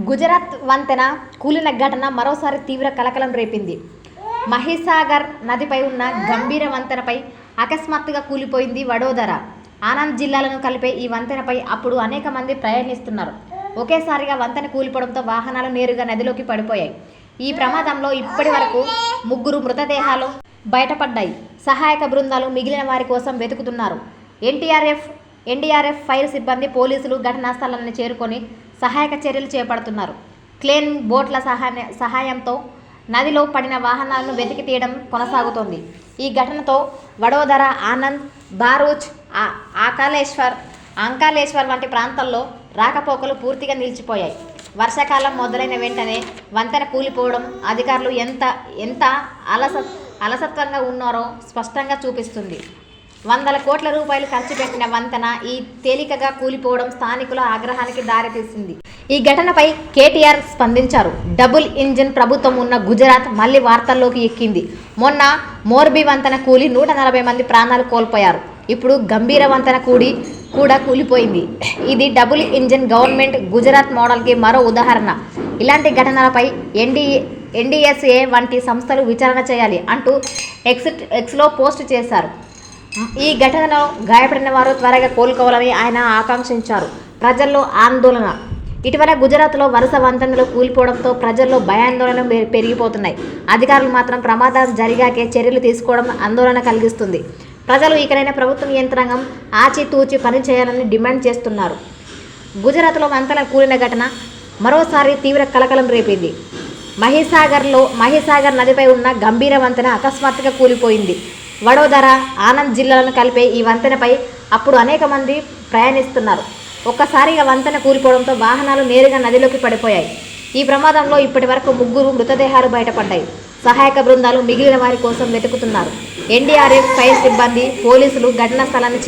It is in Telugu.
గుజరాత్ వంతెన కూలిన ఘటన మరోసారి తీవ్ర కలకలం రేపింది. మహిసాగర్ నదిపై ఉన్న గంభీర వంతెనపై అకస్మాత్తుగా కూలిపోయింది వడోదర. ఆనంద్ జిల్లాలను కలిపే ఈ వంతెనపై అప్పుడు అనేక మంది ప్రయాణిస్తున్నారు. ఒకేసారిగా వంతెన కూలిపోవడంతో వాహనాలు నేరుగా నదిలోకి పడిపోయాయి. ఈ ప్రమాదంలో ఇప్పటి వరకు ముగ్గురు మృతదేహాలు బయటపడ్డాయి. సహాయక బృందాలు మిగిలిన వారి కోసం వెతుకుతున్నారు. ఎన్టీఆర్ఎఫ్ ఎన్డీఆర్ఎఫ్ ఫైర్ సిబ్బంది పోలీసులు ఘటనా స్థలాన్ని చేరుకొని సహాయక చర్యలు చేపడుతున్నారు. క్లేన్ బోట్ల సహాయ సహాయంతో నదిలో పడిన వాహనాలను వెతికి తీయడం కొనసాగుతోంది. ఈ ఘటనతో వడోదర ఆనంద్ బారూచ్ ఆకాలేశ్వర్ అంకాలేశ్వర్ వంటి ప్రాంతాల్లో రాకపోకలు పూర్తిగా నిలిచిపోయాయి. వర్షాకాలం మొదలైన వెంటనే వంతెన కూలిపోవడం అధికారులు ఎంత ఎంత అలస అలసత్వంగా ఉన్నారో స్పష్టంగా చూపిస్తుంది. వందల కోట్ల రూపాయలు ఖర్చు పెట్టిన వంతెన ఈ తేలికగా కూలిపోవడం స్థానికుల ఆగ్రహానికి దారితీసింది. ఈ ఘటనపై కేటీఆర్ స్పందించారు. డబుల్ ఇంజిన్ ప్రభుత్వం ఉన్న గుజరాత్ మళ్ళీ వార్తల్లోకి ఎక్కింది. మొన్న మోర్బీ వంతెన కూలి నూట నలభై మంది ప్రాణాలు కోల్పోయారు. ఇప్పుడు గంభీర వంతెన కూడి కూడా కూలిపోయింది. ఇది డబుల్ ఇంజిన్ గవర్నమెంట్ గుజరాత్ మోడల్కి మరో ఉదాహరణ. ఇలాంటి ఘటనలపై ఎన్డీ ఎన్డీఎస్ఏ వంటి సంస్థలు విచారణ చేయాలి అంటూ ఎక్స్ ఎక్స్లో పోస్ట్ చేశారు. ఈ ఘటనలో గాయపడిన వారు త్వరగా కోలుకోవాలని ఆయన ఆకాంక్షించారు. ప్రజల్లో ఆందోళన. ఇటీవల గుజరాత్లో వరుస వంతెనలు కూలిపోవడంతో ప్రజల్లో భయాందోళన పె- పెరిగిపోతున్నాయి. అధికారులు మాత్రం ప్రమాదం జరిగాకే చర్యలు తీసుకోవడం ఆందోళన కలిగిస్తుంది. ప్రజలు ఇకనైనా ప్రభుత్వం యంత్రాంగం ఆచితూచి పని చేయాలని డిమాండ్ చేస్తున్నారు. గుజరాత్లో వంతెన కూలిన ఘటన మరోసారి తీవ్ర కలకలం రేపింది. మహిసాగర్లో మహిసాగర్ నదిపై ఉన్న గంభీర వంతెన అకస్మాత్తుగా కూలిపోయింది. వడోదర ఆనంద్ జిల్లాలను కలిపే ఈ వంతెనపై అప్పుడు అనేక మంది ప్రయాణిస్తున్నారు. ఒక్కసారిగా వంతెన కూలిపోవడంతో వాహనాలు నేరుగా నదిలోకి పడిపోయాయి. ఈ ప్రమాదంలో ఇప్పటి వరకు ముగ్గురు మృతదేహాలు బయటపడ్డాయి. సహాయక బృందాలు మిగిలిన వారి కోసం వెతుకుతున్నారు. ఎన్డీఆర్ఎఫ్ ఫైర్ సిబ్బంది పోలీసులు ఘటనా స్థలాన్ని